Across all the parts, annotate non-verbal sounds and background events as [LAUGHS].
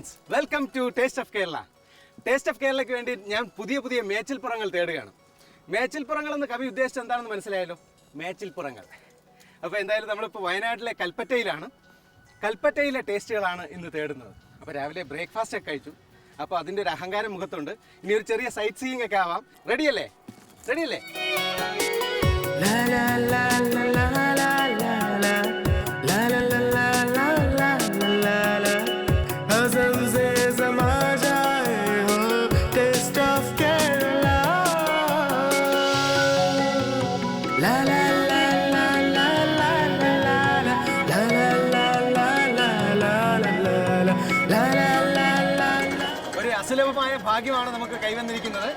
Welcome to taste of Kerala taste of കേരളയ്ക്ക് വേണ്ടി ഞാൻ പുതിയ പുതിയ മേച്ചിൽപ്പുറങ്ങൾ തേടുകയാണ്. മേച്ചിൽപ്പുറങ്ങൾ എന്ന് കവി ഉദ്ദേശിച്ചത് എന്താണെന്ന് മനസ്സിലായല്ലോ? മേച്ചിൽപ്പുറങ്ങൾ അപ്പോൾ എന്തായാലും നമ്മളിപ്പോൾ വയനാട്ടിലെ കൽപ്പറ്റയിലാണ്. കൽപ്പറ്റയിലെ ടേസ്റ്റുകളാണ് ഇന്ന് തേടുന്നത്. അപ്പോൾ രാവിലെ ബ്രേക്ക്ഫാസ്റ്റ് ഒക്കെ കഴിച്ചു. അപ്പോൾ അതിന്റെ ഒരു അഹങ്കാരം മുഖത്തുണ്ട്. ഇനി ഒരു ചെറിയ സൈറ്റ് സീയിങ് ഒക്കെ ആവാം. റെഡിയല്ലേ റെഡിയല്ലേ ഭാഗ്യമാണ് നമുക്ക് കൈവന്നിരിക്കുന്നത്.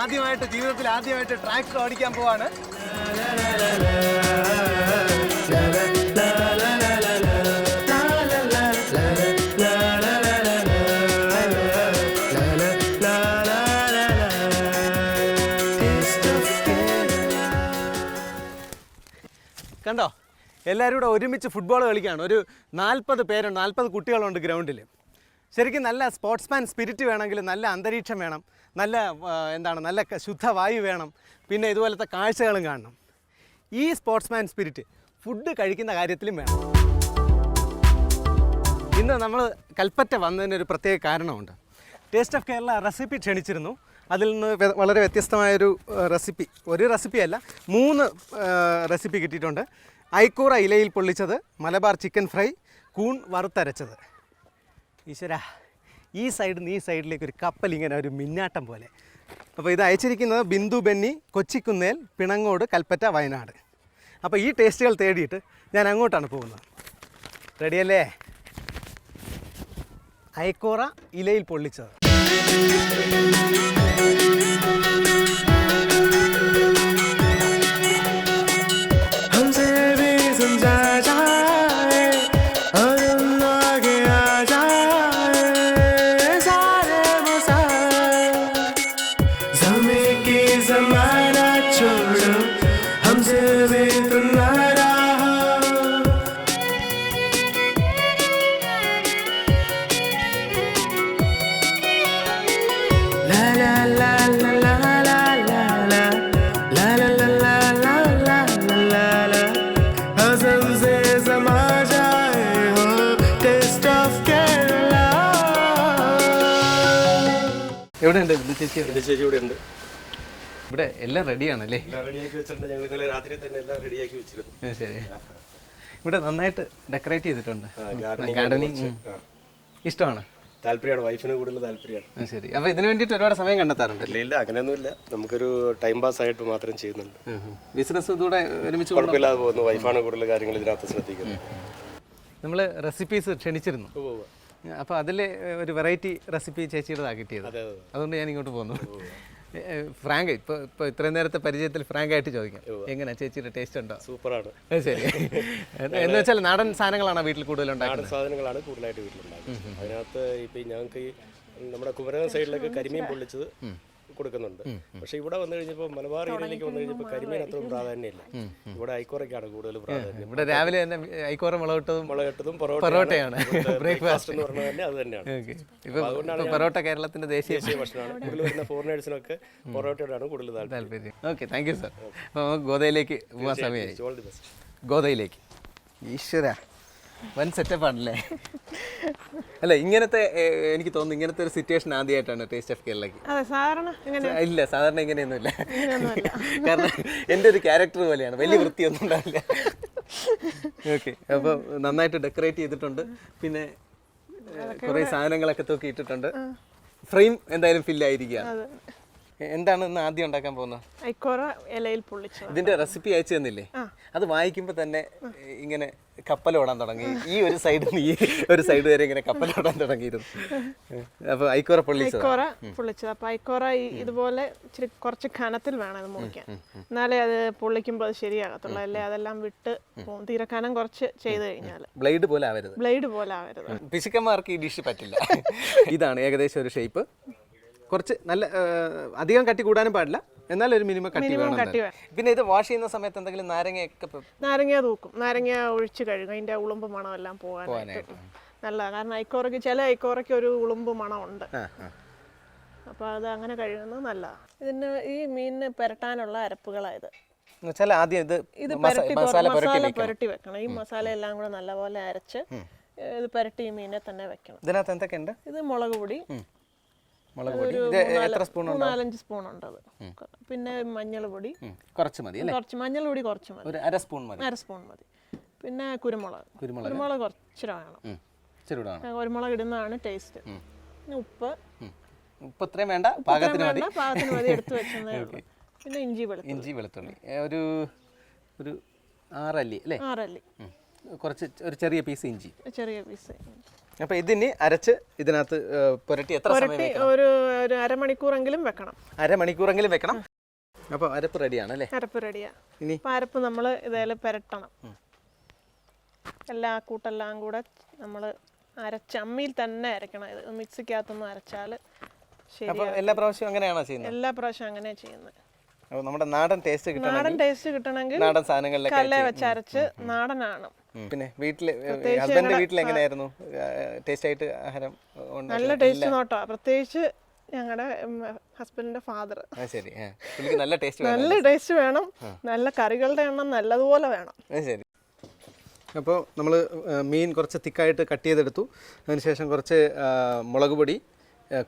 ആദ്യമായിട്ട് ജീവിതത്തിൽ ആദ്യമായിട്ട് ട്രാക്ടർ ഓടിക്കാൻ പോവാണ്. കണ്ടോ? എല്ലാവരും കൂടെ ഒരുമിച്ച് ഫുട്ബോൾ കളിക്കുകയാണ്. ഒരു നാൽപ്പത് പേരുണ്ട് നാൽപ്പത് കുട്ടികളുണ്ട് ഗ്രൗണ്ടിൽ ശരിക്കും നല്ല സ്പോർട്സ്മാൻ സ്പിരിറ്റ് വേണമെങ്കിൽ നല്ല അന്തരീക്ഷം വേണം. നല്ല എന്താണ് നല്ല ശുദ്ധവായു വേണം. പിന്നെ ഇതുപോലത്തെ കാഴ്ചകളും കാണണം. ഈ സ്പോർട്സ്മാൻ സ്പിരിറ്റ് ഫുഡ് കഴിക്കുന്ന കാര്യത്തിലും വേണം. ഇന്ന് നമ്മൾ കൽപ്പറ്റ വന്നതിന് ഒരു പ്രത്യേക കാരണമുണ്ട്. ടേസ്റ്റ് ഓഫ് കേരള റെസിപ്പി ക്ഷണിച്ചിരുന്നു. അതിൽ നിന്ന് വളരെ വ്യത്യസ്തമായൊരു റെസിപ്പി ഒരു റെസിപ്പി അല്ല മൂന്ന് റെസിപ്പി കിട്ടിയിട്ടുണ്ട്. ഐക്കൂറ ഇലയിൽ പൊള്ളിച്ചത് മലബാർ ചിക്കൻ ഫ്രൈ കൂൺ വറുത്തരച്ചത്. ഈശ്വര ഈ സൈഡിൽ നിന്ന് ഈ സൈഡിലേക്ക് ഒരു കപ്പൽ ഇങ്ങനെ ഒരു മിന്നാട്ടം പോലെ. അപ്പോൾ ഇത് അയച്ചിരിക്കുന്നത് ബിന്ദു ബെന്നി കൊച്ചിക്കുന്നേൽ പിണങ്ങോട് കൽപ്പറ്റ വയനാട്. അപ്പോൾ ഈ ടേസ്റ്റുകൾ തേടിയിട്ട് ഞാൻ അങ്ങോട്ടാണ് പോകുന്നത്. റെഡിയല്ലേ? അയക്കോറ ഇലയിൽ പൊള്ളിച്ചത്. എവിടെയുണ്ട്? ബിന്ദു ചേച്ചി എന്റെ ചേച്ചി ഇവിടെ ഉണ്ട് ഇവിടെ എല്ലാം റെഡിയാണല്ലേ? എല്ലാം റെഡിയാക്കി വെച്ചിട്ടുണ്ട്. ഞങ്ങൾ ഇന്നലെ രാത്രി തന്നെ എല്ലാം റെഡിയാക്കി വെച്ചിരുന്നു. ആ, ശരി. ഇവിടെ നന്നായിട്ട് ഡെക്കറേറ്റ് ചെയ്തിട്ടുണ്ട്. gardening ഗാർഡനിങ് ഇഷ്ടമാണ്. താല്പര്യമാണ്. വൈഫിന് കൂടുതൽ താല്പര്യമാണ്. ആ, ശരി. അപ്പോൾ ഇതിനു വേണ്ടിയിട്ട് ഒരുപാട് സമയം കണ്ടെത്താറുണ്ടല്ലേ? ഇല്ല ഇല്ല അങ്ങനെയൊന്നുമില്ല. നമുക്കൊരു ടൈം പാസ് ആയിട്ട് മാത്രം ചെയ്യുന്നുണ്ട് ബിസിനസ് ഇതൂടെ ഒരുമിച്ച് കുഴപ്പമില്ലാതെ പോകുന്നു. വൈഫാണ് കൂടുതൽ കാര്യങ്ങൾ ഇതിനകത്ത് ശ്രദ്ധിക്കുന്നത്. നമ്മൾ റെസിപ്പീസ് ക്ഷണിച്ചിരുന്നു. ഉവ്വ് ഉവ്വ്. അപ്പോൾ അതിൽ ഒരു വെറൈറ്റി റെസിപ്പി ചേച്ചിയുടേതാണ് കിട്ടിയത്. അതെ അതെ. അതുകൊണ്ട് ഞാൻ ഇങ്ങോട്ട് പോന്നു. ഫ്രാങ്ക് ഇപ്പോൾ ഇപ്പോൾ ഇത്രയും നേരത്തെ പരിചയത്തിൽ ഫ്രാങ്ക് ആയിട്ട് ചോദിക്കാം എങ്ങനെ ചേച്ചിയുടെ ടേസ്റ്റ് ഉണ്ടോ? സൂപ്പറാണ്. ശരി. എന്ന് വെച്ചാൽ നാടൻ സാധനങ്ങളാണ് വീട്ടിൽ കൂടുതൽ ഉണ്ടാക്കുന്നത്? നാടൻ സാധനങ്ങളാണ് കൂടുതലായിട്ട് വീട്ടിലുണ്ടാകുന്നത് അതിനകത്ത് ഇപ്പം ഞങ്ങൾക്ക് നമ്മുടെ കുമരകം സൈഡിലൊക്കെ കരിമീൻ പൊള്ളിച്ചത്. കൊടുക്കുന്നുണ്ട്. പക്ഷെ ഇവിടെ വന്നു കഴിഞ്ഞപ്പോൾ മലബാർ ഏരിയയിലേക്ക് വന്നു കഴിഞ്ഞപ്പോൾ കരിമീൻ അത്രയും പ്രാധാന്യമില്ല. ഇവിടെ ഐക്കോറയ്ക്കാണ് കൂടുതൽ പ്രാധാന്യം. ഇവിടെ രാവിലെ തന്നെ ഐക്കോറ മുളകിട്ടതും മുളകിട്ടതും പൊറോട്ടയാണ്. ബ്രേക്ക്ഫാസ്റ്റ് [LAUGHS] എന്ന് പറഞ്ഞാൽ തന്നെ അത് തന്നെയാണ്. പൊറോട്ട കേരളത്തിന്റെ ദേശീയ ഭക്ഷണമാണ്. കൂടുതൽ വരുന്ന ഫോറിനേഴ്സിനൊക്കെ പൊറോട്ടയോടാണ് കൂടുതൽ താല്പര്യം. ഓക്കെ താങ്ക് യു സാർ അപ്പോൾ നമുക്ക് ഗോതയിലേക്ക് പോകാൻ സമയമായി. ഗോതയിലേക്ക്. ഈശ്വര. വൻ സെറ്റപ്പ് ആണല്ലേ? അല്ല ഇങ്ങനത്തെ എനിക്ക് തോന്നുന്നു ഇങ്ങനത്തെ ഒരു സിറ്റുവേഷൻ ആദ്യമായിട്ടാണ് ടേസ്റ്റ് ഓഫ് കേരളക്ക് അതെ സാധാരണ ഇങ്ങനെയൊന്നും ഇല്ല സാധാരണ ഇങ്ങനെയൊന്നുമില്ല. കാരണം എന്റെ ഒരു ക്യാരക്ടർ പോലെയാണ്. വലിയ വൃത്തിയൊന്നും ഉണ്ടാവില്ല. ഓക്കെ അപ്പോൾ നന്നായിട്ട് ഡെക്കറേറ്റ് ചെയ്തിട്ടുണ്ട്. പിന്നെ കുറേ സാധനങ്ങളൊക്കെ തൂക്കി ഇട്ടിട്ടുണ്ട് ഫ്രെയിം എന്തായാലും ഫില്ലായിരിക്കുകയാണ് എന്താണ് ഇന്ന് ആദ്യം ഉണ്ടാക്കാൻ പോകുന്നത്? ഐക്കോറ ഇലയിൽ പൊള്ളിച്ചു ഇതിന്റെ റെസിപ്പി അയച്ചു തന്നില്ലേ? അത് വായിക്കുമ്പോൾ തന്നെ ഇങ്ങനെ കപ്പലോടാൻ തുടങ്ങി. ഈ ഒരു സൈഡിൽ നിന്ന് ഈ ഒരു സൈഡ് വരെ ഇങ്ങനെ കപ്പലോടാൻ തുടങ്ങിയിരുന്നു. അപ്പൊ ഐക്കോറ പൊള്ളിച്ചത്? ഐക്കോറ പൊള്ളിച്ചത്. അപ്പൊ ഐക്കോറ ഇതുപോലെ ഇച്ചിരി കുറച്ച് കനത്തിൽ വേണം അത് മുറിക്കാൻ. എന്നാലേ അത് പൊള്ളിക്കുമ്പോൾ അത് ശരിയാകത്തുള്ളൂ. അല്ലേ? അതെല്ലാം വിട്ട് പോകും തീരെ കനം കുറച്ച് ചെയ്ത് കഴിഞ്ഞാൽ ബ്ലേഡ് പോലെ ആവരുത്. ബ്ലേഡ് പോലെ ആവരുത്. പിശുക്കന്മാർക്ക് ഈ ഡിഷ് പറ്റില്ല. [LAUGHS] ഇതാണ് ഏകദേശം ഒരു ഷേപ്പ് കുറച്ച് നല്ല അധികം കട്ടി കൂടാനും പാടില്ല. എന്നാൽ ഒരു മിനിമം കട്ടി വേണം കട്ടി. പിന്നെ ഇത് വാഷ് ചെയ്യുന്ന സമയത്ത് എന്തെങ്കിലും നാരങ്ങയൊക്കെ നാരങ്ങ തൂക്കും. നാരങ്ങ ഒഴിച്ച് കഴുകും. അതിന്റെ ഉളുമ്പ് മണം എല്ലാം പോകാനായിട്ട്. നല്ല കാരണം ഐക്കോറയ്ക്ക് ചില ഐക്കോറയ്ക്ക് ഒരു ഉളുമ്പ് മണമുണ്ട് അപ്പോൾ അത് അങ്ങനെ കഴിയുന്നത് നല്ലതാണ് ഇതിന് ഈ മീനിന് പുരട്ടാനുള്ള അരപ്പുകളായത് എന്നുവെച്ചാൽ ആദ്യം ഇത് ഇത് പുരട്ടി മസാല പുരട്ടി വെക്കണം. പുരട്ടി വെക്കണം. ഈ മസാല എല്ലാം കൂടെ നല്ലപോലെ അരച്ച് ഇത് പുരട്ടി ഈ മീനെ തന്നെ വെക്കണം. ഇതിനകത്ത് എന്തൊക്കെയുണ്ട്? ഇത് മുളക് പൊടി മുളക് പൊടി. ഇത് എത്ര സ്പൂൺ ഉണ്ട്? മൂന്നാലഞ്ച് സ്പൂൺ ഉണ്ട് അത്. പിന്നെ മഞ്ഞൾ പൊടി. കുറച്ച് മതി അല്ലേ? കുറച്ച് മഞ്ഞൾ പൊടി കുറച്ച് മതി. ഒരു അര സ്പൂൺ മതി. അര സ്പൂൺ മതി. പിന്നെ കുരുമുളക്. കുരുമുളക്. കുരുമുളക് കുറച്ചിട വേണം. കുരുമുളക് ഇടുന്നതാണ് ടേസ്റ്റ്. പിന്നെ ഉപ്പ്. ഉപ്പ് ഇത്രയും വേണ്ട. പാകത്തിന് മതി. വേണ്ട. പാകത്തിന് മതി. എടുത്ത് വെച്ചതേ [LAUGHS] ഉള്ളൂ. പിന്നെ ഇഞ്ചി വെളുത്തുള്ളി. ഇഞ്ചി വെളുത്തുള്ളി. ഒരു ഒരു ആറല്ലി അല്ലേ? ആറല്ലി. കുറച്ച് ഒരു ചെറിയ പീസ് ഇഞ്ചി. ചെറിയ പീസ് അപ്പോൾ ഇതിന് അരച്ച് ഇതിനകത്ത് പുരട്ടി എത്ര പുരട്ടി വെക്കണം? ഒരു ഒരു അരമണിക്കൂറെങ്കിലും വെക്കണം. അരമണിക്കൂറെങ്കിലും വെക്കണം. അപ്പോൾ അരപ്പ് റെഡിയാണ് അല്ലേ? അരപ്പ് റെഡിയാ. ഇനി? അരപ്പ് നമ്മൾ ഇതേൽ പുരട്ടണം. എല്ലാ കൂട്ടെല്ലാം കൂടെ നമ്മൾ അരച്ച് അമ്മിയിൽ തന്നെ അരക്കണം. ഇത് മിക്സിക്കകത്തൊന്നും അരച്ചാൽ അപ്പോൾ എല്ലാ പ്രാവശ്യവും അങ്ങനെയാണോ ചെയ്യുന്നത്? എല്ലാ പ്രാവശ്യം അങ്ങനെയാണ് ചെയ്യുന്നത്. അപ്പോൾ നമ്മുടെ നാടൻ ടേസ്റ്റ് കിട്ടണം നാടൻ ടേസ്റ്റ് കിട്ടണമെങ്കിൽ നാടൻ സാധനങ്ങളിലൊക്കെ കല്ലേ വെച്ച് അരച്ച് നാടനാണ്. പിന്നെ വീട്ടിൽ ഹസ്ബൻഡ് വീട്ടിൽ എങ്ങനെയായിരുന്നു? ടേസ്റ്റ് ആയിട്ട് ആഹാരം നല്ല ടേസ്റ്റ് നോട്ടോ. പ്രത്യേകിച്ച് ഞങ്ങളുടെ ഹസ്ബൻഡിന്റെ ഫാദർ ശരി. നല്ല ടേസ്റ്റ് വേണം. നല്ല ടേസ്റ്റ് വേണം. നല്ല കറികളുടെ എണ്ണം നല്ലതുപോലെ വേണം. അത് ശരി. അപ്പോൾ നമ്മൾ മീൻ കുറച്ച് തിക്കായിട്ട് കട്ട് ചെയ്തെടുത്തു. അതിനുശേഷം കുറച്ച് മുളക് പൊടി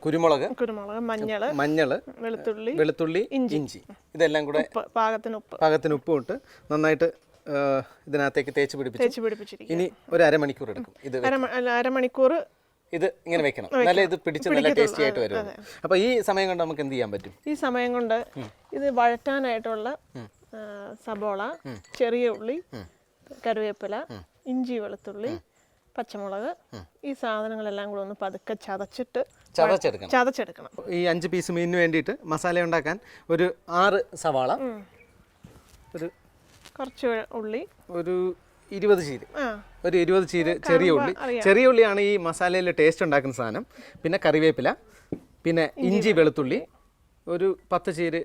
കുരുമുളക് കുരുമുളക് മഞ്ഞൾ മഞ്ഞൾ വെളുത്തുള്ളി വെളുത്തുള്ളി ഇഞ്ചി. ഇതെല്ലാം കൂടെ പാകത്തിന് ഉപ്പ്. പാകത്തിന് ഉപ്പും ഇട്ട് നന്നായിട്ട് ഇതിനകത്തേക്ക് തേച്ച് പിടിപ്പിച്ചു. തേച്ച് പിടിപ്പിച്ചിരിക്കും ഇനി ഒരു അരമണിക്കൂർ എടുക്കും. ഇത് അരമ- അല്ല, അരമണിക്കൂർ ഇത് ഇങ്ങനെ വെക്കണം. നല്ല ഇത് പിടിച്ച് നല്ല ടേസ്റ്റി ആയിട്ട് വരും അപ്പോൾ ഈ സമയം കൊണ്ട് നമുക്ക് എന്ത് ചെയ്യാൻ പറ്റും? ഈ സമയം കൊണ്ട് ഇത് വഴറ്റാനായിട്ടുള്ള ആ, സബോള ചെറിയ ഉള്ളി കറിവേപ്പില ഇഞ്ചി വെളുത്തുള്ളി പച്ചമുളക് ഈ സാധനങ്ങളെല്ലാം കൂടെ ഒന്ന് പതുക്കെ ചതച്ചിട്ട് ചതച്ചെടുക്കണം. ചതച്ചെടുക്കണം. ഈ അഞ്ച് പീസ് മീനിന് വേണ്ടിയിട്ട് മസാല ഉണ്ടാക്കാൻ ഒരു ആറ് സവാള ഒരു കുറച്ച് ഉള്ളി. ഒരു ഇരുപത് ചീര. ഒരു ഇരുപത് ചീര ചെറിയ ഉള്ളി. ചെറിയ ഉള്ളിയാണ് ഈ മസാലയിൽ ടേസ്റ്റ് ഉണ്ടാക്കുന്ന സാധനം. പിന്നെ കറിവേപ്പില പിന്നെ ഇഞ്ചി വെളുത്തുള്ളി. ഒരു പത്ത് ചീര്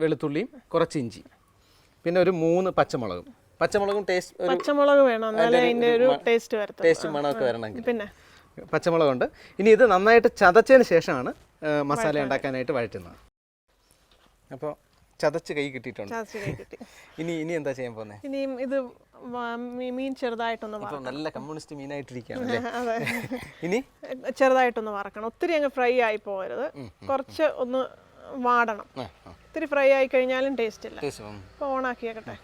വെളുത്തുള്ളിയും കുറച്ച് ഇഞ്ചി. പിന്നെ ഒരു മൂന്ന് പച്ചമുളകും. പച്ചമുളകും ടേസ്റ്റ് പച്ചമുളക് വേണം. എന്നാലേ അതിന്റെ ഒരു ടേസ്റ്റ് വരത്തുള്ളൂ. ടേസ്റ്റും മണമൊക്കെ വരണമെങ്കിൽ. പിന്നെ? പച്ചമുളകുണ്ട്. ഇനി ഇത് നന്നായിട്ട് ചതച്ചതിന് ശേഷമാണ് മസാല ഉണ്ടാക്കാനായിട്ട് വഴറ്റുന്നത്. അപ്പോൾ ചതച്ച് കൈ കിട്ടിയിട്ടുണ്ട്. ചതച്ച് കൈ കിട്ടി. [LAUGHS] ഇനി ഇനി എന്താ ചെയ്യാൻ പോകുന്നത് ഇനിയും ഇത് മീൻ ചെറുതായിട്ടൊന്ന് നല്ല കമ്മ്യൂണിസ്റ്റ് മീനായിട്ടിരിക്കുകയാണ് അല്ലേ? [LAUGHS] അതെ. [LAUGHS] ഇനി? ചെറുതായിട്ടൊന്ന് വറക്കണം. ഒത്തിരി അങ്ങ് ഫ്രൈ ആയി പോകരുത്. കുറച്ച് ഒന്ന് വാടണം. ആ ആ. ഒത്തിരി ഫ്രൈ ആയി കഴിഞ്ഞാലും ടേസ്റ്റ് ഇല്ല. ടേസ്റ്റ് അപ്പോൾ ഓണാക്കിയേക്കട്ടെ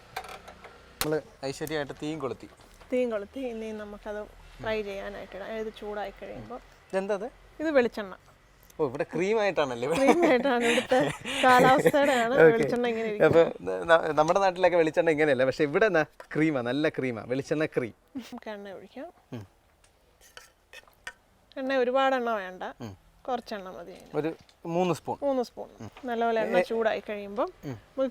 നമ്മൾ ഐശ്വര്യമായിട്ട് തീയും കൊളുത്തി. തീയും കൊളുത്തി. ഇനി നമുക്കത് ഫ്രൈ ചെയ്യാനായിട്ട് ഇത് ചൂടായി കഴിയുമ്പോൾ ഇതെന്താ അത്? ഇത് വെളിച്ചെണ്ണ. ഓ ഇവിടെ ക്രീം ആയിട്ടാണല്ലേ ക്രീമായിട്ടാണ് ഇവിടുത്തെ കാലാവസ്ഥയുടെയാണ് വെളിച്ചെണ്ണ ഇങ്ങനെ. അപ്പോൾ നമ്മുടെ നാട്ടിലൊക്കെ വെളിച്ചെണ്ണ ഇങ്ങനെയല്ല? പക്ഷെ ഇവിടെ ക്രീമാ നല്ല ക്രീമാ വെളിച്ചെണ്ണ ക്രീം. നമുക്ക് എണ്ണ ഒഴിക്കാം. എണ്ണ ഒരുപാട് എണ്ണ വേണ്ട. കുറച്ചെണ്ണ മതി ഒരു മൂന്ന് സ്പൂൺ. മൂന്ന് സ്പൂൺ. നല്ലപോലെ എണ്ണ ചൂടായി കഴിയുമ്പോൾ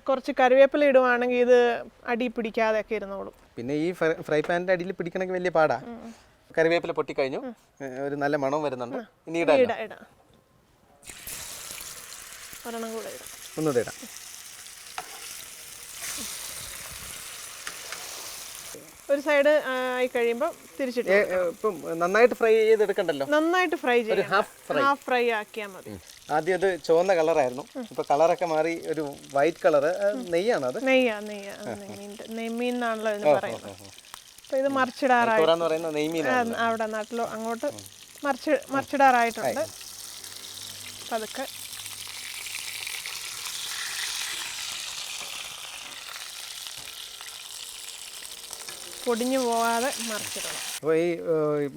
കുറച്ച് കറിവേപ്പില ഇടുവാണെങ്കിൽ ഇത് അടി പിടിക്കാതെ ഒക്കെ ഇരുന്നോളും. പിന്നെ ഈ ഫ്രൈ- പാനിന്റെ അടിയിൽ പിടിക്കണമെങ്കിൽ വലിയ പാടാ. കറിവേപ്പില പൊട്ടിക്കഴിഞ്ഞു. ഒരു നല്ല മണവും വരുന്നുണ്ട്. ഇനി ഇടാം. ഒരെണ്ണം കൂടെ ഇടാം. ഒന്നുകൂടെ ഇടാം. ഒരു സൈഡ് ആയി കഴിയുമ്പോൾ തിരിച്ചിട്ട് ഇപ്പം നന്നായിട്ട് ഫ്രൈ ചെയ്തെടുക്കണ്ടല്ലോ? നന്നായിട്ട് ഫ്രൈ half ഹാഫ് ഫ്രൈ ആക്കിയാൽ മതി. ആദ്യം അത് ചുവന്ന കളറായിരുന്നു. ഇപ്പൊ കളറൊക്കെ മാറി ഒരു വൈറ്റ് കളറ്. നെയ്യാണ് അത്. നെയ്യാ നെയ്യാ. നെയ്മീൻ എന്നാണല്ലോ എന്ന് പറയുന്നത്. അപ്പോൾ ഇത് മറിച്ചിടാറായി അവിടെ നാട്ടിലോ അങ്ങോട്ട് മറിച്ച് മറിച്ചിടാറായിട്ടുണ്ട്. പതുക്കെ പൊടിഞ്ഞു പോകാതെ മറിച്ചിടണം. അപ്പോൾ ഈ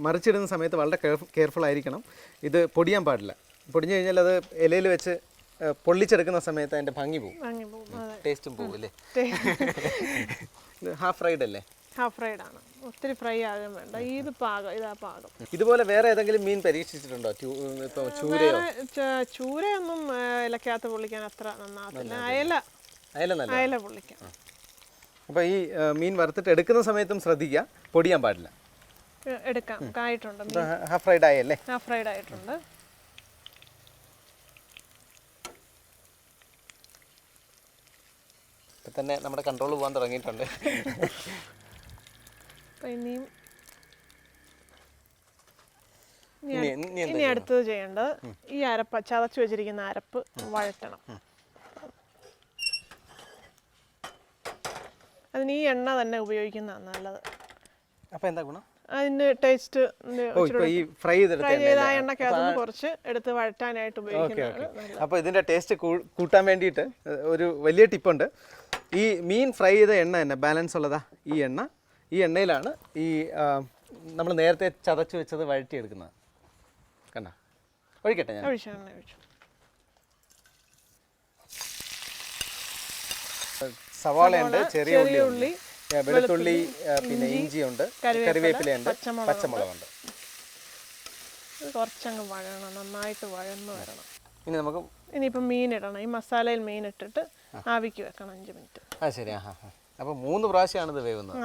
മറിച്ചിടുന്ന സമയത്ത് വളരെ കെയർഫുൾ ആയിരിക്കണം ഇത് പൊടിയാൻ പാടില്ല. പൊടിഞ്ഞു കഴിഞ്ഞാൽ അത് ഇലയിൽ വെച്ച് പൊള്ളിച്ചെടുക്കുന്ന സമയത്ത് അതിന്റെ ഭംഗി പോകും. ടേസ്റ്റും പോകും അല്ലേ? ഹാഫ് ഫ്രൈഡ് അല്ലേ? ഹാഫ് ഫ്രൈഡ് ആണ്. ഒത്തിരി ഫ്രൈ ആകാൻ വേണ്ട. ഇത് പാകം ഇതാ പാകം. ഇതുപോലെ വേറെ ഏതെങ്കിലും മീൻ പരീക്ഷിച്ചിട്ടുണ്ടോ? ചൂരയോ? ചൂരയൊന്നും ഇലക്കകത്ത് പൊള്ളിക്കാൻ അത്ര നന്നാകത്തില്ല. അയല. അയല അയല പൊള്ളിക്കാം. അപ്പോൾ ഈ മീൻ വറുത്തിട്ട് എടുക്കുന്ന സമയത്തും ശ്രദ്ധിക്കുക. പൊടിയാൻ പാടില്ല. എടുക്കാം. കായിട്ടുണ്ട് ഇപ്പൊ ഹാഫ് ഫ്രൈഡ് ആയല്ലേ ഹാഫ് ഫ്രൈഡ് ആയിട്ടുണ്ട്. ഇപ്പൊ തന്നെ നമ്മുടെ കൺട്രോൾ പോകാൻ തുടങ്ങിയിട്ടുണ്ട്. ഇനിയും ഇനി അടുത്തത് ചെയ്യേണ്ടത് ഈ അരപ്പ് ചതച്ചു വെച്ചിരിക്കുന്ന അരപ്പ് വഴറ്റണം. അതിന് ഈ എണ്ണ തന്നെ ഉപയോഗിക്കുന്നതാണ് നല്ലത്. അപ്പോൾ എന്താ ഗുണം? അതിന് ടേസ്റ്റ് ഈ ഫ്രൈ ചെയ്ത ആ? എണ്ണക്കകത്ത് കുറച്ച് എടുത്ത് വഴറ്റാനായിട്ട് ഉപയോഗിക്കുന്നത് അപ്പൊ ഇതിന്റെ അപ്പോൾ ഇതിന്റെ ടേസ്റ്റ് കൂട്ടാൻ വേണ്ടിയിട്ട് ഒരു വലിയ ടിപ്പുണ്ട് ഈ മീൻ ഫ്രൈ ചെയ്ത എണ്ണ തന്നെ ബാലൻസ് ഉള്ളതാ ഈ എണ്ണ. ഈ എണ്ണയിലാണ് ഈ നമ്മൾ നേരത്തെ ചതച്ച് വെച്ചത് വഴറ്റിയെടുക്കുന്നത്. കണ്ട? ഒഴിക്കട്ടെ ഞാൻ. ഒഴിച്ചു. എണ്ണ ഉണ്ട് ചെറിയ ഉള്ളി ഉള്ളി, വെളുത്തുള്ളി പിന്നെ ഇഞ്ചിയുണ്ട് കറിവേപ്പില, കറിവേപ്പിലയുണ്ട് പച്ചമുളകുണ്ട്. കുറച്ചങ്ങ് വഴണം നന്നായിട്ട് വഴന്ന് വരണം. ഇനി നമുക്ക് ഇനിയിപ്പം മീൻ ഇടണം ഈ മസാലയിൽ മീൻ ഇട്ടിട്ട് ആവിക്ക് വെക്കണം അഞ്ച് മിനിറ്റ്. ആ ശരി ആ അപ്പോൾ മൂന്ന് പ്രാവശ്യമാണ് ഇത് വേവുന്നത്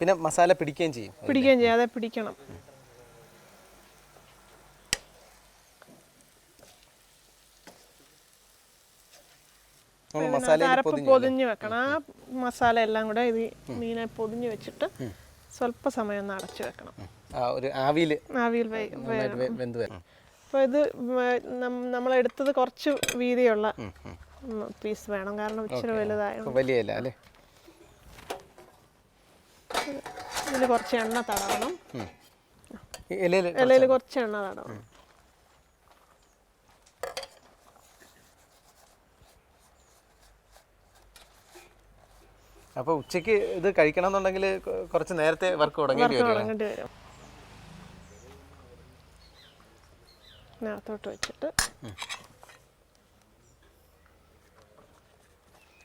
പിന്നെ മസാല പിടിക്കുകയും ചെയ്യും. പിടിക്കുകയും ചെയ്യും അതെ പിടിക്കണം നമ്മൾ ഇതിനകത്ത് മസാലയിൽ അരപ്പ് പൊതിഞ്ഞു വെക്കണം. ആ മസാല എല്ലാം കൂടെ ഇത് മീനെ പൊതിഞ്ഞ് വെച്ചിട്ട് സ്വല്പ സമയം ഒന്ന് അടച്ചു വെക്കണം. ഒരു ആവിയിൽ ആവിയിൽ അപ്പോൾ ഇത് നമ്മൾ എടുത്തത് കുറച്ച് വീതിയുള്ള പീസ് വേണം. കാരണം ഇച്ചിരി വലുതായ വലിയ അല്ലേ? ഇതിൽ കുറച്ച് എണ്ണ തടവണം. ഇലയിൽ കുറച്ച് എണ്ണ തടവണം. അപ്പോൾ ഉച്ചയ്ക്ക് ഇത് കഴിക്കണം എന്നുണ്ടെങ്കിൽ കുറച്ച് നേരത്തെ വർക്ക് തുടങ്ങേണ്ടി വരും തുടങ്ങേണ്ടി വരും. ഇതിനകത്തോട്ട് വെച്ചിട്ട്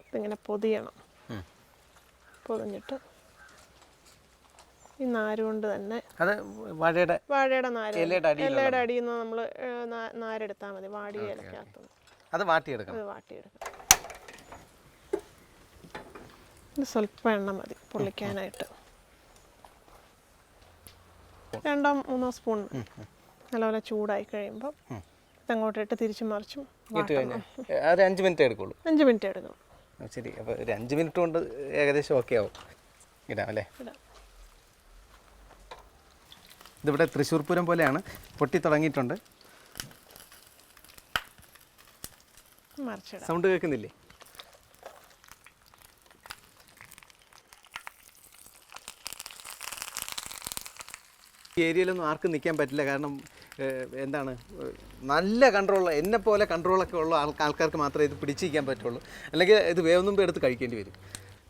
ഇതിങ്ങനെ പൊതിയണം. പൊതിഞ്ഞിട്ട് ഈ നാര് കൊണ്ട് തന്നെ അത് വാഴയുടെ വാഴയുടെ നാര് ഇലയുടെ അടിയിലുള്ള ഇലയുടെ അടിയിൽ നിന്ന് നമ്മൾ നാരെടുത്താൽ മതി. വാടിയ ഇലക്കകത്ത് അത് വാട്ടിയെടുക്കണം. അത് വാട്ടിയെടുക്കണം ഇത് സ്വല്പം എണ്ണ മതി പൊള്ളിക്കാനായിട്ട് രണ്ടോ മൂന്നോ സ്പൂൺ നല്ലപോലെ ചൂടായി കഴിയുമ്പോൾ ഇതങ്ങോട്ടിട്ട് തിരിച്ചു മറിച്ചും ഇട്ട് അത് അഞ്ച് മിനിറ്റ് എടുക്കുള്ളൂ. അഞ്ച് മിനിറ്റ് എടുക്കും. ശരി. അപ്പോൾ ഒരു അഞ്ച് മിനിറ്റ് കൊണ്ട് ഏകദേശം ഓക്കെ ആവും. ഇടാം അല്ലേ. ഇതിവിടെ തൃശ്ശൂർ പൂരം പോലെയാണ്. പൊട്ടി തുടങ്ങിയിട്ടുണ്ട്. സൗണ്ട് കേൾക്കുന്നില്ലേ? ഏരിയയിലൊന്നും ആർക്കും നിൽക്കാൻ പറ്റില്ല. കാരണം എന്താണ് നല്ല കൺട്രോൾ എന്നെ പോലെ കൺട്രോളൊക്കെ ഉള്ള ആൾ ആൾക്കാർക്ക് മാത്രമേ ഇത് പിടിച്ചിരിക്കാൻ പറ്റുള്ളൂ. അല്ലെങ്കിൽ ഇത് വേവൊന്നും എടുത്ത് കഴിക്കേണ്ടി വരും.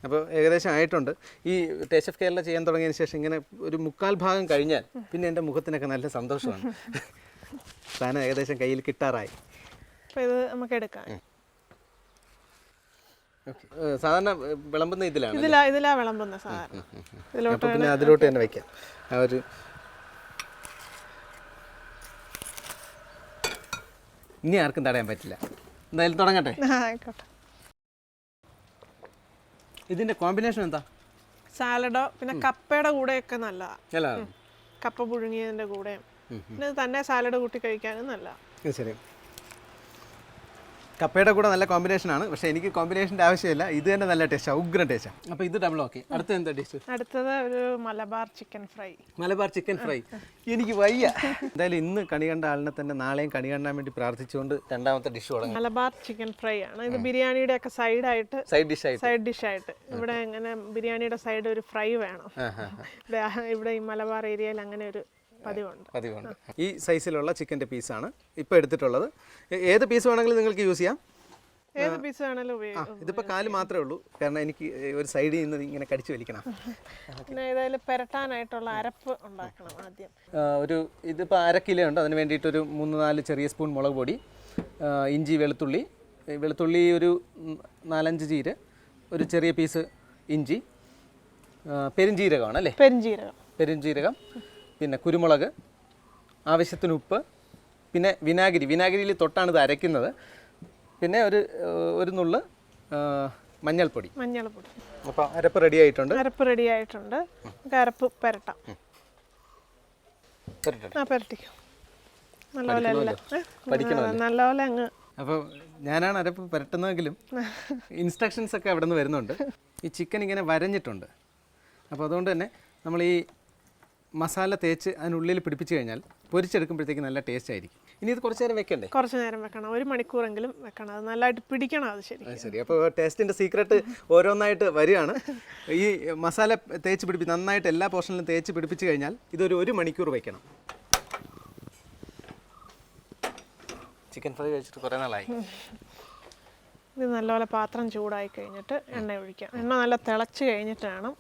അപ്പോൾ ഏകദേശം ആയിട്ടുണ്ട്. ഈ ടേസ്റ്റ് ഓഫ് കേരള ചെയ്യാൻ തുടങ്ങിയതിന് ശേഷം ഇങ്ങനെ ഒരു മുക്കാൽ ഭാഗം കഴിഞ്ഞാൽ പിന്നെ എന്റെ മുഖത്തിനൊക്കെ നല്ല സന്തോഷമാണ്. സാധനം ഏകദേശം കയ്യിൽ കിട്ടാറായി. അപ്പോൾ ഇത് നമുക്ക് എടുക്കാം. സാധാരണ വിളമ്പുന്ന ഇതിലാണ് ഇതിലാ ഇതിലാ വിളമ്പുന്ന സാധാരണ ഇതിലോട്ട് പിന്നെ അതിലോട്ട് തന്നെ വെക്കാം. ആ ഒരു ഇനി ആർക്കും തടയാൻ പറ്റില്ല. എന്തായാലും തുടങ്ങട്ടെ. ആയിക്കോട്ടെ. ഇതിന്റെ കോമ്പിനേഷൻ എന്താ? സാലഡോ പിന്നെ കപ്പയുടെ കൂടെയൊക്കെ നല്ലതാണ്? അല്ല കപ്പ പുഴുങ്ങിയതിന്റെ കൂടെയും. പിന്നെ ഇത് തന്നെ സാലഡ് കൂട്ടി കഴിക്കാനും നല്ലതാണ് ശരി. കപ്പയുടെ കൂടെ നല്ല കോമ്പിനേഷൻ ആണ്. പക്ഷേ എനിക്ക് കോമ്പിനേഷന്റെ ആവശ്യമില്ല. ഇത് തന്നെ നല്ല ടേസ്റ്റ് ഉഗ്രൻ ടേസ്റ്റ് അപ്പോൾ ഇത് ഡബിൾ ഓക്കെ അടുത്ത എന്താ ടേസ്റ്റ് അടുത്തത് ഒരു Malabar chicken fry Malabar chicken fry എനിക്ക് വയ്യ. എന്തായാലും ഇന്ന് കണി കണ്ട ആളിനെ തന്നെ നാളെയും കണി കണ്ടാൻ വേണ്ടി പ്രാർത്ഥിച്ചുകൊണ്ട് രണ്ടാമത്തെ ഡിഷ് തുടങ്ങി. മലബാർ ചിക്കൻ ഫ്രൈ ആണ്. ഇത് ബിരിയാണിയുടെ ഒക്കെ സൈഡായിട്ട് സൈഡ് ഡിഷ് ആയിട്ട്. സൈഡ് ഡിഷ് ആയിട്ട്. ഇവിടെ ഇങ്ങനെ ബിരിയാണിയുടെ സൈഡ് ഒരു ഫ്രൈ വേണം. ഇവിടെ ഇവിടെ ഈ മലബാർ ഏരിയയിൽ അങ്ങനെ ഒരു പതിവുണ്ട്. പതിവുണ്ട്. ഈ സൈസിലുള്ള ചിക്കന്റെ പീസാണ് ഇപ്പോൾ എടുത്തിട്ടുള്ളത്. ഏത് പീസ് വേണമെങ്കിലും നിങ്ങൾക്ക് യൂസ് ചെയ്യാം. ഏത് പീസ് വേണേലും ഉപയോഗിക്കും. ഇതിപ്പോൾ കാൽ മാത്രമേ ഉള്ളൂ. കാരണം എനിക്ക് ഒരു സൈഡിൽ നിന്ന് ഇങ്ങനെ കടിച്ചു വലിക്കണം. പിന്നെ ഏതായാലും പുരട്ടാനായിട്ടുള്ള അരപ്പ് ഉണ്ടാക്കണം ആദ്യം. ഒരു ഇതിപ്പോൾ അര കിലോ ഉണ്ട്. അതിന് വേണ്ടിയിട്ട് ഒരു മൂന്ന് നാല് ചെറിയ സ്പൂൺ മുളക് പൊടി ഇഞ്ചി വെളുത്തുള്ളി. വെളുത്തുള്ളി ഒരു നാലഞ്ച് ചീര ഒരു ചെറിയ പീസ് ഇഞ്ചി ആ, പെരുംജീരകമാണ് അല്ലേ? പെരിഞ്ചീരകം പെരുംജീരകം. പിന്നെ കുരുമുളക് ആവശ്യത്തിന് ഉപ്പ് പിന്നെ വിനാഗിരി. വിനാഗിരിയിൽ തൊട്ടാണ് ഇത് അരയ്ക്കുന്നത്. പിന്നെ ഒരു ഒരു നുള്ള് മഞ്ഞൾപ്പൊടി. മഞ്ഞൾപ്പൊടി. അപ്പോൾ അരപ്പ് റെഡി ആയിട്ടുണ്ട്. അരപ്പ് റെഡി ആയിട്ടുണ്ട്. നമുക്ക് അരപ്പ് പെരട്ടാം. ആ പെരട്ടിക്കും? നല്ലപോലെ അങ്ങ്. അപ്പോൾ ഞാനാണ് അരപ്പ് പുരട്ടുന്നതെങ്കിലും ഇൻസ്ട്രക്ഷൻസ് [LAUGHS] ഒക്കെ അവിടെ നിന്ന് വരുന്നുണ്ട്. ഈ ചിക്കൻ ഇങ്ങനെ വരഞ്ഞിട്ടുണ്ട്. അപ്പോൾ അതുകൊണ്ട് തന്നെ നമ്മൾ ഈ മസാല തേച്ച് അതിനുള്ളിൽ പിടിപ്പിച്ച് കഴിഞ്ഞാൽ പൊരിച്ചെടുക്കുമ്പോഴത്തേക്ക് നല്ല ടേസ്റ്റ് ആയിരിക്കും. ഇനി ഇത് കുറച്ച് നേരം വെക്കണ്ടേ? കുറച്ച് നേരം വെക്കണം. ഒരു മണിക്കൂറെങ്കിലും വെക്കണം. അത് നല്ലതായിട്ട് പിടിക്കണം അത് ശരി ശരി. അപ്പോൾ ടേസ്റ്റിന്റെ സീക്രട്ട് ഓരോന്നായിട്ട് വരികയാണ്. ഈ മസാല തേച്ച് പിടിപ്പിച്ച് നന്നായിട്ട് എല്ലാ പോർഷനിലും തേച്ച് പിടിപ്പിച്ച് കഴിഞ്ഞാൽ ഇതൊരു ഒരു മണിക്കൂർ വെക്കണം. ചിക്കൻ ഫ്രൈ കഴിച്ചിട്ട് കുറേ നാളായി. ഇത് നല്ലപോലെ പാത്രം ചൂടായി കഴിഞ്ഞിട്ട് എണ്ണ ഒഴിക്കാം. എണ്ണ നല്ല തിളച്ച് കഴിഞ്ഞിട്ട് വേണം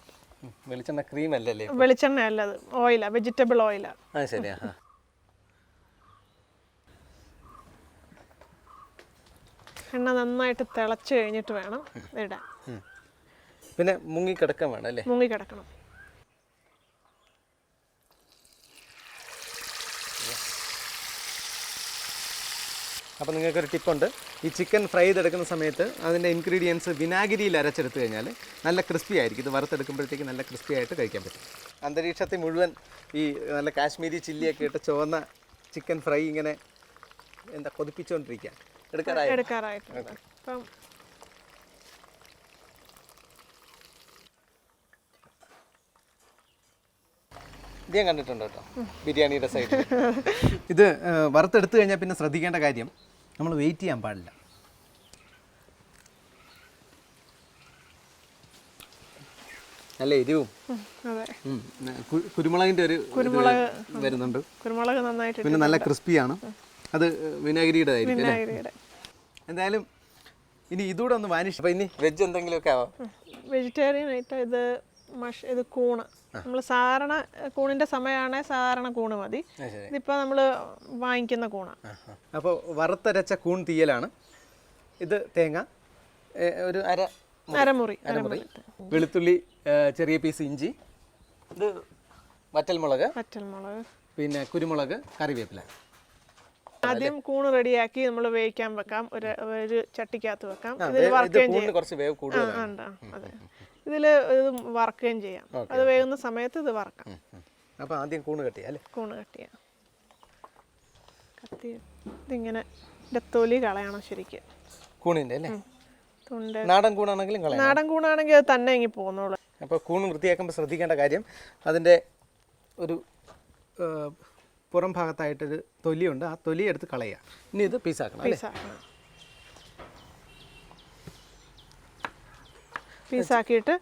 വെളിച്ചെണ്ണ ക്രീം അല്ലല്ലേ വെളിച്ചെണ്ണ അല്ല അത് ഓയിലാ വെജിറ്റബിൾ ഓയിലാ ആ. ശരിയാ എണ്ണ നന്നായിട്ട് തിളച്ച് കഴിഞ്ഞിട്ട് വേണം ഇടാൻ. പിന്നെ മുങ്ങി കിടക്കാൻ വേണം അല്ലേ? മുങ്ങി കിടക്കണം അപ്പോൾ നിങ്ങൾക്കൊരു ടിപ്പുണ്ട്. ഈ ചിക്കൻ ഫ്രൈ ചെയ്തെടുക്കുന്ന സമയത്ത് അതിന്റെ ഇൻഗ്രീഡിയൻസ് വിനാഗിരിയിൽ അരച്ചെടുത്ത് കഴിഞ്ഞാൽ നല്ല ക്രിസ്പി ആയിരിക്കും. ഇത് വറുത്തെടുക്കുമ്പോഴത്തേക്ക് നല്ല ക്രിസ്പി ആയിട്ട് കഴിക്കാൻ പറ്റും. അന്തരീക്ഷത്തിൽ മുഴുവൻ ഈ നല്ല കാശ്മീരി ചില്ലിയൊക്കെ ഇട്ട് ചുവന്ന ചിക്കൻ ഫ്രൈ ഇങ്ങനെ എന്താ കൊതിപ്പിച്ചുകൊണ്ടിരിക്കുക. എടുക്കാറായി? എടുക്കാറായിട്ടുണ്ട്. അപ്പം ഇത് ഞാൻ കണ്ടിട്ടുണ്ട് കേട്ടോ ബിരിയാണിയുടെ സൈഡിൽ ഇത് വറുത്തെടുത്തു കഴിഞ്ഞാൽ പിന്നെ ശ്രദ്ധിക്കേണ്ട കാര്യം നമ്മൾ വെയിറ്റ് ചെയ്യാൻ പാടില്ല. നല്ല എരിവും കുരുമുളകിന്റെ ഒരു കുരുമുളക് വരുന്നുണ്ട്. കുരുമുളക് നന്നായിട്ട് പിന്നെ നല്ല ക്രിസ്പിയാണ്. അത് വിനാഗിരിയുടെ ആയിരിക്കും എന്തായാലും ഇനി ഇതുകൂടെ ഒന്ന് വാനിഷ് അപ്പോൾ ഇനി വെജ് എന്തെങ്കിലുമൊക്കെ ആവാം. വെജിറ്റേറിയൻ ആയിട്ട് ഇത് മഷ് ഇത് കൂണ്. നമ്മൾ സാധാരണ കൂണിന്റെ സമയമാണ് സാധാരണ കൂണ് മതി. ഇതിപ്പോൾ നമ്മൾ വാങ്ങിക്കുന്ന കൂണാണ് അപ്പോൾ വറുത്തരച്ച കൂൺ തീയലാണ്. ഇത് തേങ്ങ ഏ, ഒരു അര അരമുറി അരമുറി. വെളുത്തുള്ളി ഏ, ചെറിയ പീസ് ഇഞ്ചി. ഇത് വറ്റൽമുളക്. വറ്റൽമുളക്. പിന്നെ കുരുമുളക് കറിവേപ്പില. ആദ്യം കൂണ് റെഡിയാക്കി നമ്മൾ വേവിക്കാൻ വെക്കാം. ഒരു ഒരു ചട്ടിക്കകത്ത് വെക്കാം. ആ, ഇതിൽ വേ- ഇത് വറുക്കുകയും കൂണിന് ചെയ്യാം കുറച്ച് വേവ് കൂടുതൽ ആ, ഉണ്ട് അതെ. ഇതിൽ ഇത് വറക്കുകയും ചെയ്യാം. അത് വേകുന്ന സമയത്ത് ഇത് വറക്കാം. അപ്പോൾ ആദ്യം കൂണ് കെട്ടി അല്ലേ? കൂണ് കട്ടിയാ കത്തി ഇതിങ്ങനെ ഇതിന്റെ തൊലി കളയണം ശരിക്കും. കൂണിന്റെ അല്ലേ? തുണ്ട്. നാടൻ കൂണാണെങ്കിലും കളയാം നാടൻ കൂണാണെങ്കിൽ അത് തന്നെ ഇങ്ങി പോകുന്നുള്ളൂ അപ്പോൾ കൂണ് വൃത്തിയാക്കുമ്പോൾ ശ്രദ്ധിക്കേണ്ട കാര്യം അതിന്റെ ഒരു പുറം ഭാഗത്തായിട്ടൊരു തൊലിയുണ്ട് ആ തൊലി എടുത്ത് കളയുക. ഇനി ഇത് പീസാക്കണം പീസാക്കണം. പീസാക്കിയിട്ട്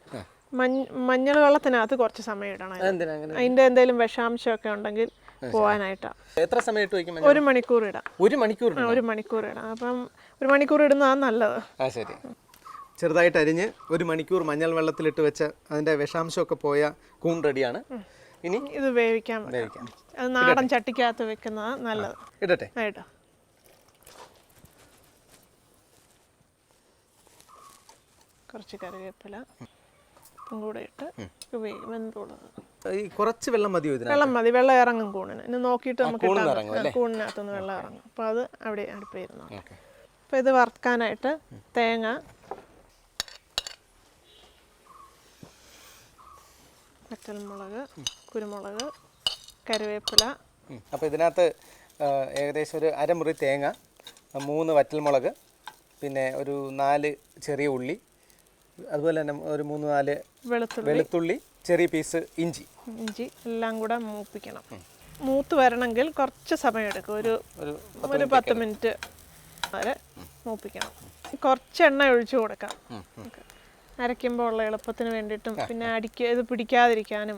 മഞ്ഞ മഞ്ഞൾ വെള്ളത്തിനകത്ത് കുറച്ച് സമയം ഇടണം അതിന്റെ എന്തെങ്കിലും വിഷാംശം ഒക്കെ എന്തെങ്കിലും വിഷാംശമൊക്കെ ഉണ്ടെങ്കിൽ പോവാനായിട്ടാണ് എത്ര സമയം ഒരു മണിക്കൂർ ഇടാം. ഒരു മണിക്കൂർ ഒരു മണിക്കൂർ ഇടാം. അപ്പം ഒരു മണിക്കൂർ ഇടുന്നതാണ് നല്ലത്. ആ ശരി. ചെറുതായിട്ട് അരിഞ്ഞ് ഒരു മണിക്കൂർ മഞ്ഞൾ വെള്ളത്തിലിട്ട് വെച്ച് വിഷാംശം ഒക്കെ പോയ കൂൺ റെഡിയാണ്. ഇനി ഇത് വേവിക്കാൻ വെക്കാം. വേവിക്കാം. അത് നാടൻ ചട്ടിക്കകത്ത് വെക്കുന്നതാണ് നല്ലത്. ഇടട്ടെ. ആയിട്ടോ കുറച്ച് കറിവേപ്പില ഉപ്പും കൂടെ ഇട്ട് വേ- വെന്തോളത് ഈ കുറച്ച് വെള്ളം മതിയോ വെള്ളം മതി. വെള്ളം ഇറങ്ങും കൂണിന്. ഇനി നോക്കിയിട്ട് നമുക്ക് കൂണിനകത്തുനിന്ന് വെള്ളം ഇറങ്ങും. അപ്പോൾ അത് അവിടെ അടുപ്പിരുന്നു അപ്പോൾ ഇത് വറുക്കാനായിട്ട് തേങ്ങ പച്ചമുളക് കുരുമുളക് കറിവേപ്പില. അപ്പോൾ ഇതിനകത്ത് ഏകദേശം ഒരു അരമുറി തേങ്ങ മൂന്ന് വറ്റൽമുളക് പിന്നെ ഒരു നാല് ചെറിയ ഉള്ളി അതുപോലെ തന്നെ ഒരു മൂന്ന് നാല് വെളുത്തുള്ളി. ചെറിയ പീസ് ഇഞ്ചി. ഇഞ്ചി എല്ലാം കൂടെ മൂപ്പിക്കണം. മൂത്ത് വരണമെങ്കിൽ കുറച്ച് സമയം എടുക്കും. ഒരു ഒരു പത്ത് മിനിറ്റ് വരെ മൂപ്പിക്കണം. കുറച്ച് എണ്ണ ഒഴിച്ചു കൊടുക്കാം. അരയ്ക്കുമ്പോൾ ഉള്ള എളുപ്പത്തിന് വേണ്ടിയിട്ടും പിന്നെ അടിക്ക ഇത് പിടിക്കാതിരിക്കാനും.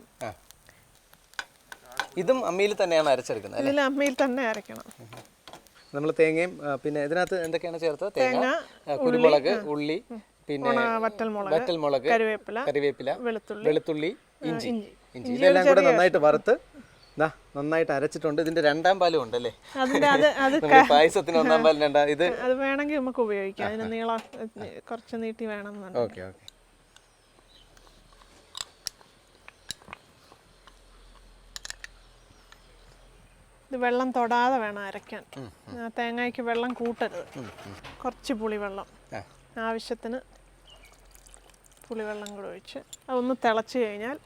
ഇതും അമ്മയിൽ തന്നെയാണ് അരച്ചെടുക്കുന്നത് ഇതിൽ അമ്മയിൽ തന്നെ അരയ്ക്കണം. നമ്മൾ തേങ്ങയും പിന്നെ ഇതിനകത്ത് എന്തൊക്കെയാണ് ചേർത്തത്? തേങ്ങ, കുരുമുളക് ഉള്ളി പിന്നെ വറ്റൽ വറ്റൽമുളക് വറ്റൽമുളക് കറിവേപ്പില കറിവേപ്പില വെളുത്തുള്ളി വെളുത്തുള്ളി ഇഞ്ചി. ഇഞ്ചി. ഇതെല്ലാം കൂടെ നന്നായിട്ട് വറുത്ത് ദാ നന്നായിട്ട് അരച്ചിട്ടുണ്ട്. ഇതിന്റെ രണ്ടാം പാലും ഉണ്ടല്ലേ? അതിന്റെ അത് അത് നമ്മുടെ പായസത്തിന് ഒന്നാം പാലും രണ്ടാം ഇത് അത് വേണമെങ്കിൽ നമുക്ക് ഉപയോഗിക്കാം. അതിന് നീളം കുറച്ച് നീട്ടി വേണം ഓക്കെ ഓക്കെ. ഇത് വെള്ളം തൊടാതെ വേണം അരയ്ക്കാൻ. തേങ്ങയ്ക്ക് വെള്ളം കൂട്ടരുത്. കുറച്ച് പുളിവെള്ളം വെള്ളം ആവശ്യത്തിന് പുളിവെള്ളം കൂടെ ഒഴിച്ച് അതൊന്ന് തിളച്ച് കഴിഞ്ഞാൽ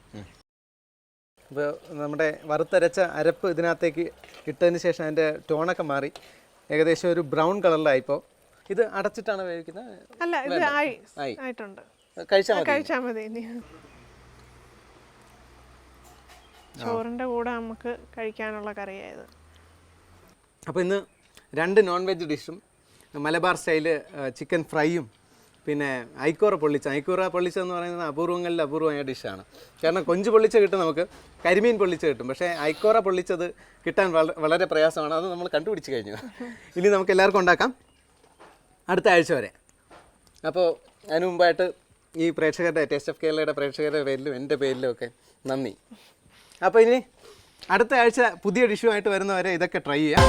ഇപ്പോൾ നമ്മുടെ വറുത്തരച്ച അരപ്പ് ഇതിനകത്തേക്ക് ഇട്ടതിന് ശേഷം അതിന്റെ ടോണൊക്കെ മാറി ഏകദേശം ഒരു ബ്രൗൺ കളറിലായിപ്പോൾ ഇത് അടച്ചിട്ടാണ് വേവിക്കുന്നത്? അല്ല ഇത് ആയി ആയി. ആയിട്ടുണ്ട്. കഴിച്ചാൽ മതി. കഴിച്ചാൽ മതി ഇനി. ചോറിന്റെ കൂടെ നമുക്ക് കഴിക്കാനുള്ള കറിയായത്. അപ്പോൾ ഇന്ന് രണ്ട് നോൺ വെജ് ഡിഷും മലബാർ സ്റ്റൈൽ ചിക്കൻ ഫ്രൈയും പിന്നെ ഐക്കൂറ പൊള്ളിച്ച. ഐക്കൂറ പൊള്ളിച്ചെന്ന് പറയുന്നത് അപൂർവങ്ങളിൽ അപൂർവമായ ഡിഷാണ്. കാരണം കൊഞ്ച് പൊള്ളിച്ച കിട്ടും നമുക്ക് കരിമീൻ പൊള്ളിച്ച കിട്ടും. പക്ഷേ ഐക്കോറ പൊള്ളിച്ചത് കിട്ടാൻ വള- വളരെ പ്രയാസമാണ്. അത് നമ്മൾ കണ്ടുപിടിച്ച് കഴിഞ്ഞു. ഇനി നമുക്ക് എല്ലാവർക്കും ഉണ്ടാക്കാം. അടുത്ത ആഴ്ച വരെ. അപ്പോൾ അതിനു മുമ്പായിട്ട് ഈ പ്രേക്ഷകരുടെ ടേസ്റ്റ് ഓഫ് കേരളയുടെ പ്രേക്ഷകരുടെ പേരിലും എന്റെ പേരിലും ഒക്കെ നന്ദി. അപ്പോൾ ഇനി അടുത്ത ആഴ്ച പുതിയ ഡിഷുമായിട്ട് വരുന്നവരെ ഇതൊക്കെ ട്രൈ ചെയ്യാം.